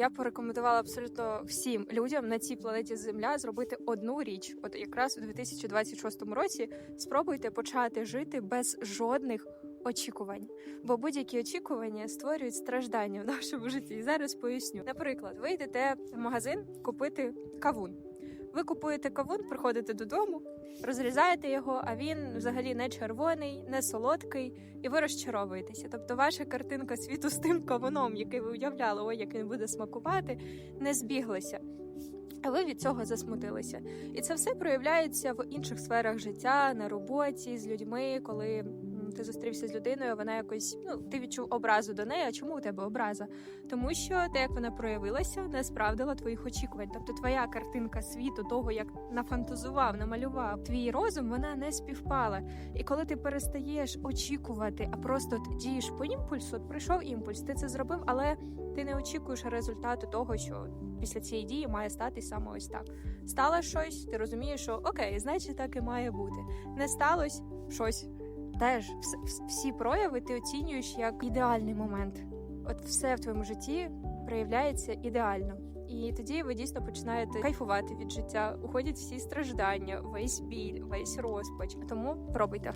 я порекомендувала абсолютно всім людям на цій планеті Земля зробити одну річ. От якраз у 2026 році спробуйте почати жити без жодних очікувань. Бо будь-які очікування створюють страждання в нашому житті. І зараз поясню. Наприклад, ви йдете в магазин купити кавун. Ви купуєте кавун, приходите додому, розрізаєте його, а він взагалі не червоний, не солодкий, і ви розчаровуєтеся. Тобто, ваша картинка світу з тим кавуном, який ви уявляли, ой, як він буде смакувати, не збіглася. А ви від цього засмутилися. І це все проявляється в інших сферах життя, на роботі, з людьми, коли ти зустрівся з людиною, вона якось ну ти відчув образу до неї. А чому у тебе образа? Тому що те, як вона проявилася, не справдила твоїх очікувань. Тобто, твоя картинка світу, того як нафантазував, намалював твій розум, вона не співпала. І коли ти перестаєш очікувати, а просто от дієш по імпульсу, от прийшов імпульс, ти це зробив, але ти не очікуєш результату того, що після цієї дії має стати саме ось так. Стало щось, ти розумієш, що окей, значить так і має бути. Не сталося щось. Теж вс- вс- всі прояви ти оцінюєш як ідеальний момент. От все в твоєму житті проявляється ідеально. І тоді ви дійсно починаєте кайфувати від життя, уходять всі страждання, весь біль, весь розпач. Тому пробуйте.